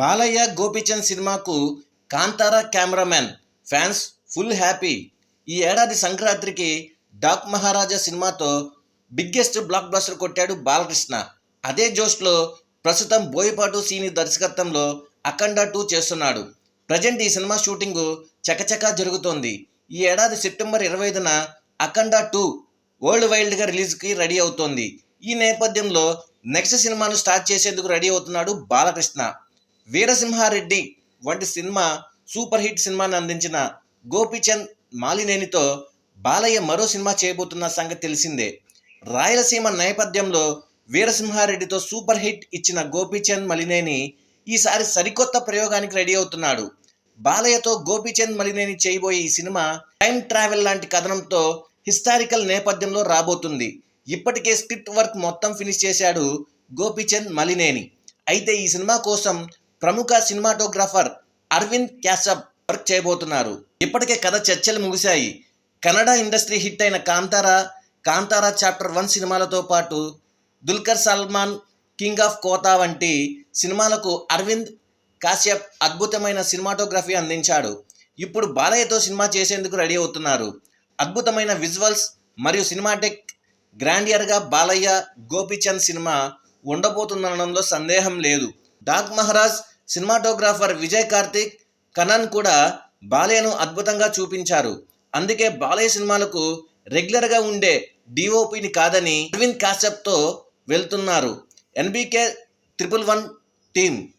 బాలయ్య గోపీచంద్ సినిమాకు Kantara cameraman fans full happy. ఈ ఏడాది సంక్రాంతికి డాక్ మహారాజా సినిమాతో బిగ్గెస్ట్ బ్లాక్ బస్టర్ కొట్టాడు బాలకృష్ణ. అదే జోష్లో ప్రస్తుతం బోయపాటు సీని దర్శకత్వంలో అఖండ టూ చేస్తున్నాడు. ప్రజెంట్ ఈ సినిమా షూటింగ్ చకచకా జరుగుతోంది. ఈ ఏడాది సెప్టెంబర్ ఇరవై ఐదున అఖండ టూ వరల్డ్ వైల్డ్గా రిలీజ్కి రెడీ అవుతోంది. ఈ నేపథ్యంలో నెక్స్ట్ సినిమాను స్టార్ట్ చేసేందుకు రెడీ అవుతున్నాడు బాలకృష్ణ. వీరసింహారెడ్డి వంటి సినిమా సూపర్ హిట్ సినిమాని అందించిన గోపీచంద్ మాలినేనితో బాలయ్య మరో సినిమా చేయబోతున్న సంగతి తెలిసిందే. రాయలసీమ నేపథ్యంలో వీరసింహారెడ్డితో సూపర్ హిట్ ఇచ్చిన గోపీచంద్ మలినేని ఈసారి సరికొత్త ప్రయోగానికి రెడీ అవుతున్నాడు. బాలయ్యతో గోపీచంద్ మలినేని చేయబోయే ఈ సినిమా టైం ట్రావెల్ లాంటి కథనంతో హిస్టారికల్ నేపథ్యంలో రాబోతుంది. ఇప్పటికే స్క్రిప్ట్ వర్క్ మొత్తం ఫినిష్ చేశాడు గోపీచంద్ మలినేని. అయితే ఈ సినిమా కోసం ప్రముఖ సినిమాటోగ్రాఫర్ అరవింద్ క్యాసబ్ వర్క్ చేయబోతున్నారు. ఇప్పటికే కథ చర్చలు ముగిశాయి. కన్నడ ఇండస్ట్రీ హిట్ అయిన కాంతారా కాంతారా చాప్టర్ వన్ సినిమాలతో పాటు దుల్కర్ సల్మాన్ కింగ్ ఆఫ్ కోతా వంటి సినిమాలకు అరవింద్ కాశ్యప్ అద్భుతమైన సినిమాటోగ్రఫీ అందించాడు. ఇప్పుడు బాలయ్యతో సినిమా చేసేందుకు రెడీ అవుతున్నారు. అద్భుతమైన విజువల్స్ మరియు సినిమాటిక్ గ్రాండియర్గా బాలయ్య గోపీచంద్ సినిమా ఉండబోతుందనడంలో సందేహం లేదు. డాక్ మహారాజ్ సినిమాటోగ్రాఫర్ విజయ్ కార్తిక్ కనన్ కూడా బాలయ్యను అద్భుతంగా చూపించారు. అందుకే బాలయ్య సినిమాలకు రెగ్యులర్గా ఉండే డిఓపిని కాదని అరవింద్ కాశ్యప్తో వెళ్తున్నారు. NBK triple one team